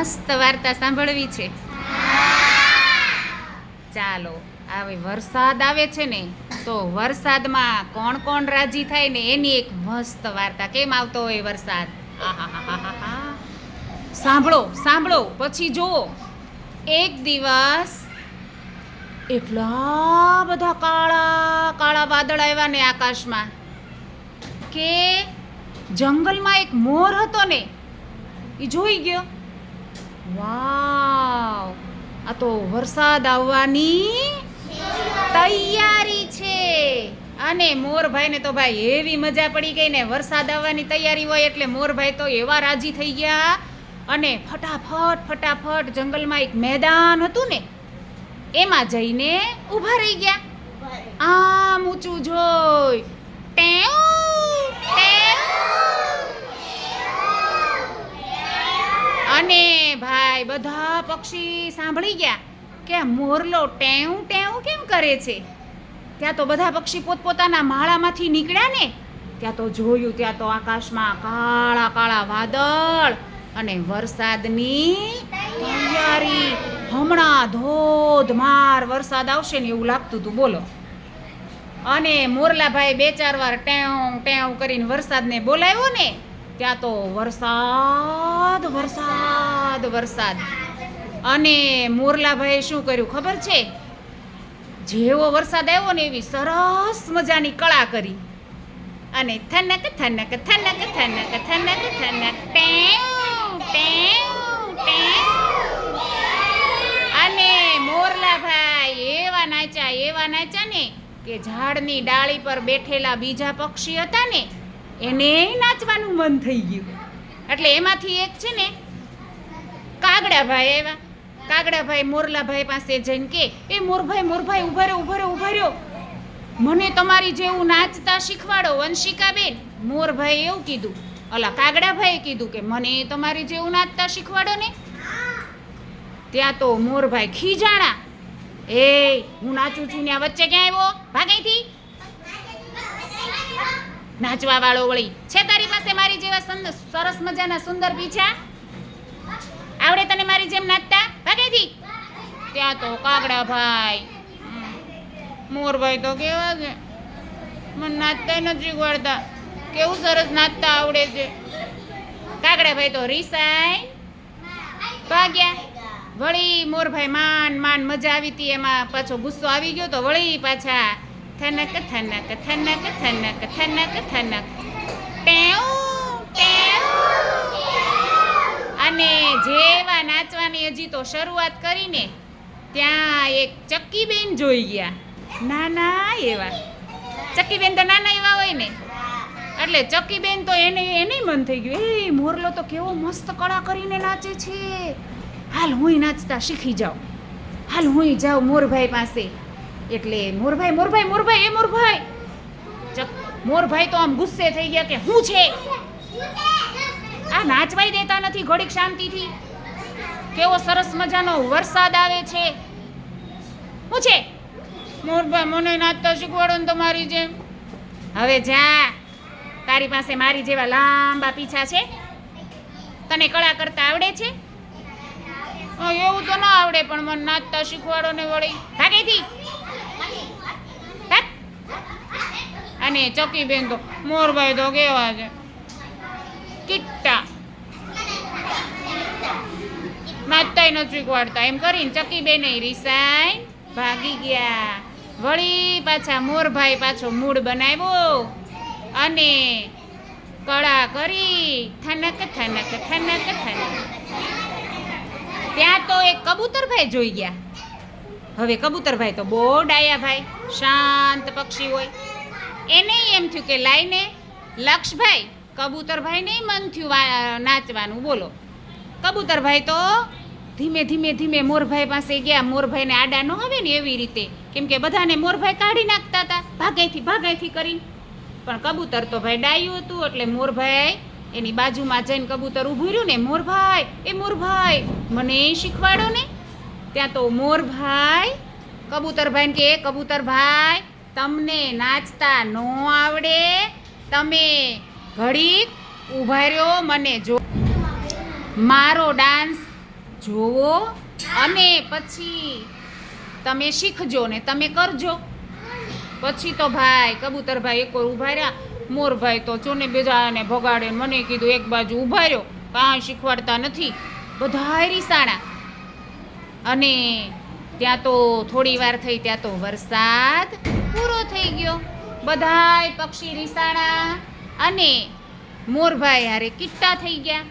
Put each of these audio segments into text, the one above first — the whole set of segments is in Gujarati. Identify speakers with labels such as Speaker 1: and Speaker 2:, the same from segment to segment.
Speaker 1: મસ્ત વાર્તા સાંભળવી છે. ચાલો હવે વરસાદ આવે છે ને, તો વરસાદમાં કોણ કોણ રાજી થાય ને, એની એક મસ્ત વાર્તા. કેમ આવતો હોય વરસાદ? સાંભળો સાંભળો, પછી જુઓ. એક દિવસ એટલા બધા કાળા કાળા વાદળ આવ્યા ને આકાશમાં કે જંગલમાં એક મોર હતો ને, એ જોઈ ગયો. વાવ. આ તો વરસાદ આવવાની તૈયારી છે. અને મોરભાઈને તો ભાઈ એવી મજા પડી ગઈ ને વરસાદ આવવાની તૈયારી હોય એટલે મોરભાઈ તો એવા રાજી થઈ ગયા. અને ફટાફટ ફટાફટ જંગલમાં એક મેદાન હતું ને એમાં જઈને ઊભા રહી ગયા. આમ ઊંચું જોઈ. ટેવ. અને ભાઈ બધા પક્ષી સાંભળી ગયા કે મોરલો ટેવ ટેવ કેમ કરે છે? ત્યાં તો બધા પક્ષી પોતપોતાના માળામાંથી નીકળ્યા ને, ત્યાં તો જોયું, ત્યાં તો આકાશમાં કાળા કાળા વાદળ અને વરસાદની તૈયારી. હમણાં ધોધમાર વરસાદ આવશે ને એવું લાગતું હતું. બોલો. અને મોરલાભાઈ બે ચાર વાર ટેવ ટેવ કરીને વરસાદને બોલાવ્યો ને ત્યાં તો વરસાદ વરસાદ વરસાદ. અને મોરલાભાઈએ શું કર્યું ખબર છે? જેવો વરસાદ આવ્યો ને એવી સરસ મજાની કળા કરી. અને થનક થનક થનક થનક થનક થનક. અને મોરલાભાઈ એવા નાચ્યા એવા નાચ્યા ને કે ઝાડની ડાળી પર બેઠેલા બીજા પક્ષી હતા ને એને નાચવાનું મન થઈ ગયું. એટલે એમાંથી એક છે ને, કાગડાભાઈ એવા કાગડાભાઈ મોરલાભાઈ પાસે જઈને કે, એ મોરભાઈ મોરભાઈ, ઊભા રહ્યો ઊભા રહ્યો ઊભા રહ્યો મને તમારી જેવું નાચતા શીખવાડો, વંશિકાબેન. મોરભાઈ એવું કીધું. અલા કાગડાભાઈએ કીધું કે, મને તમારી જેવું નાચતા શીખવાડો ને. ત્યાં તો મોરભાઈ ખીજાણા, એ, હું નાચું છું ને વચ્ચે ક્યાં આવ્યો? ભાગઈથી નાચવા વાળો. વળી છે તારી પાસે મારી જેવા સરસ મજાના સુંદર પીછા? આવડે તને મારી જેમ નાચતા? ભાગેથી ત્યાં તો કાગડા ભાઈ. મોરભાઈ તો કેવા છે મને નાચતા નથી શીખવાડતા કેવું સરસ નાચતા આવડે છે. કાગડા ભાઈ તો રીસાઈ. ભાગ્યા. વળી મોરભાઈ માન માન મજા આવી હતી. એમાં પાછો ગુસ્સો આવી ગયો તો વળી પાછા થનક થનક થનક થનક થનક થનક. ટેવ ટેવ અને જેવા નાચવાની હજી તો શરૂઆત કરીને ત્યાં એક ચક્કીબેન જોઈ ગયા. નાના એવા. ચક્કીબેન તો નાના એવા હોય ને. એટલે ચક્કીબેન તો એને એને મન થઈ ગયું. એ, મોરલો તો કેવો મસ્ત કળા કરીને નાચે છે. હાલ હુંય નાચતા શીખી જાઉં. હાલ હુંય જાઉં મોરભાઈ પાસે. એટલે મોરભાઈ મોરભાઈ મોરભાઈ, એ મોરભાઈ. મોરભાઈ તો આમ ગુસ્સે થઈ ગયા કે હું છે? આ નાચવાય દેતા નથી ઘડીક શાંતિથી. કેવો સરસ મજાનો વરસાદ આવે છે. હું છે? મોરભાઈ, મને નાચતા શીખવાડો ને તમારી જેમ. હવે જા, તારી પાસે મારી જેવા લાંબા પીછા છે. તને કળા કરતા આવડે છે? એવું તો ના આવડે, પણ મને નાચતા શીખવાડો ને વળી. ભાગેથી ભાગ. અને ચકીબેન તો મોરભાઈ તો કેવા છે? કિટ્ટા. માતાય નથી શીખવાડતા એમ કરીને ચકીબેન રીસાઈ ભાગી ગયા. વળી પાછા મોરભાઈ પાછો મૂળ બનાવ્યો. અને કળા કરી થનક થનક થનક થનક. ત્યાં તો એક કબૂતરભાઈ જોઈ ગયા. હવે કબૂતરભાઈ તો બહુ ડાયા ભાઈ. શાંત પક્ષી હોય. એને એમ થયું કે લાઈને લક્ષભાઈ કબૂતરભાઈને મન થયું નાચવાનું. બોલો. કબૂતરભાઈ તો ધીમે ધીમે ધીમે મોરભાઈ પાસે ગયા. મોરભાઈને આડા ન આવે ને એવી રીતે. કેમ કે બધાને મોરભાઈ કાઢી નાખતા હતા. ભાગાઈથી ભાગાઈથી કરીને. પણ કબૂતર તો ભાઈ ડાયું હતું એટલે મોરભાઈ એની બાજુમાં જઈને કબૂતર ઊભું રહ્યું ને મોરભાઈ, એ મોરભાઈ, મને શીખવાડો ને. ત્યાં તો મોરભાઈ, કબૂતરભાઈને કે કબૂતરભાઈ તમને નાચતા ન આવડે, તમે ઘડીક ઊભા રહ્યો મને જો. મારો ડાન્સ જોવો અને પછી તમે શીખજો ને તમે કરજો. પછી તો ભાઈ કબૂતરભાઈ એક ઊભા રહ્યા. મોરભાઈ તો ચોને બેજાને ભગાડે મને કીધું એક બાજુ ઊભા રહ્યો. કાંઈ શીખવાડતા નથી. બધા રીસાણા. અને ત્યાં તો થોડી વાર થઈ, ત્યાં તો વરસાદ. પૂરો થઈ ગયો. બધાય પક્ષી રીસાણા અને મોરભાઈ હારે કિટ્ટા થઈ ગયા.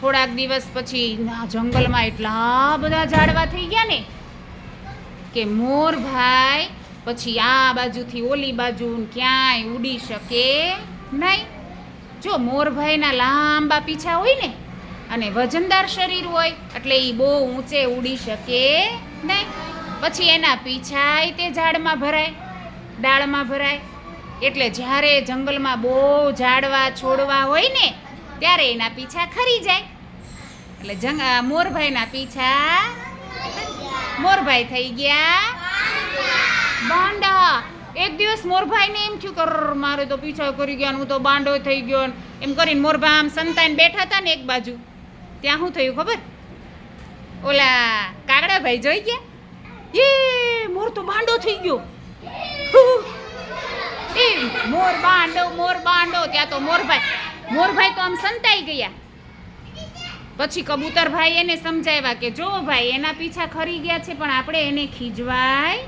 Speaker 1: થોડાક દિવસ પછી જંગલમાં એટલા બધા ઝાડવા થઈ ગયા ને કે મોરભાઈ પછી આ બાજુથી ઓલી બાજુ ક્યાંય ઉડી શકે નહીં. જો મોરભાઈના લાંબા પીછા હોય ને અને વજનદાર શરીર હોય, એટલે એ બહુ ઊંચે ઉડી શકે નહીં. પછી એના પીછાય તે ઝાડમાં ભરાય, ડાળમાં ભરાય. એટલે જ્યારે જંગલમાં બહુ ઝાડવા છોડવા હોય ને, ત્યારે એના પીછા ખરી જાય. એટલે જંગ મોરભાઈના પીછા મોરભાઈ થઈ ગયા. બાંડા. એક દિવસ મોરભાઈને એમ થયું કર મારે તો પીછા કરી ગયા હું તો બાંડો થઈ ગયો એમ કરીને મોરભા આમ સંતાઈને બેઠા હતા ને એક બાજુ. ત્યાં શું થયું ખબર? ઓલા કાગડાભાઈ જોઈ ગયા? એ, મોર તો બાંડો થઈ ગયો. એ, મોર બાંડો મોર બાંડો, ત્યાં તો મોરભાઈ મોરભાઈ તો આમ સંતાઈ ગયા. પછી કબૂતરભાઈ એને સમજાવ્યા કે જો ભાઈ, એના પીછા ખરી ગયા છે, પણ આપણે એને ખીજવાય.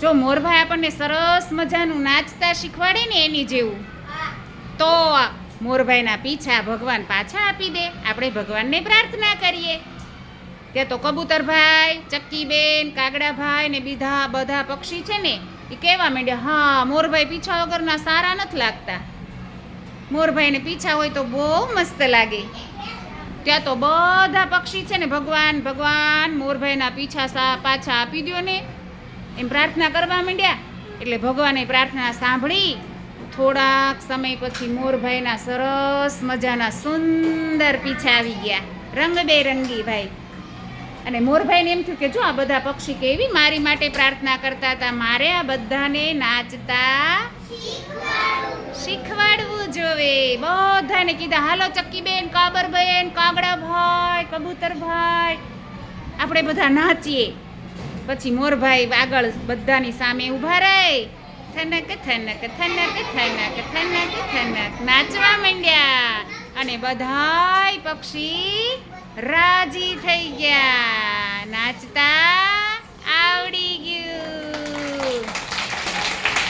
Speaker 1: જો મોરભાઈ આપણને સરસ મજાનું નાચતા શીખવાડે ને એની જેવું, તો મોરભાઈના પીછા ભગવાન પાછા આપી દે. આપણે ભગવાનને પ્રાર્થના કરીએ. ત્યાં તો કબૂતરભાઈ, ચક્કીબેન, કાગડાભાઈ ને બીજા બધા પક્ષી છે ને એ કહેવા માંડ્યા, હા, મોરભાઈ પીછા વગરના સારા નથી લાગતા. મોરભાઈને પીછા હોય તો બહુ મસ્ત લાગે. ત્યાં તો બધા પક્ષી છે ને, ભગવાન ભગવાન, મોરભાઈના પીછા સા, પાછા આપી દ્યો ને. એમ પ્રાર્થના કરવા માંડ્યા, એટલે ભગવાને પ્રાર્થના સાંભળી. થોડાક સમય પછી મોરભાઈના સરસ મજાના સુંદર પીછા આવી ગયા. રંગબેરંગી ભાઈ. અને મોરભાઈને એમ થયું કે જો આ બધા પક્ષી કેવી મારી માટે પ્રાર્થના કરતા હતા, મારે આ બધાને નાચતા શીખવાડવું જોવે. બધાને કીધા, હાલો ચક્કીબેન, કાબરબેન કબૂતર ભાઈ આપણે બધા નાચીએ. પછી મોરભાઈ આગળ બધાની સામે ઊભા રહે. થનક થનક થનક થનક થનક થનક. નાચવા માંડ્યા. અને બધાય પક્ષી રાજી થઈ ગયા. નાચતા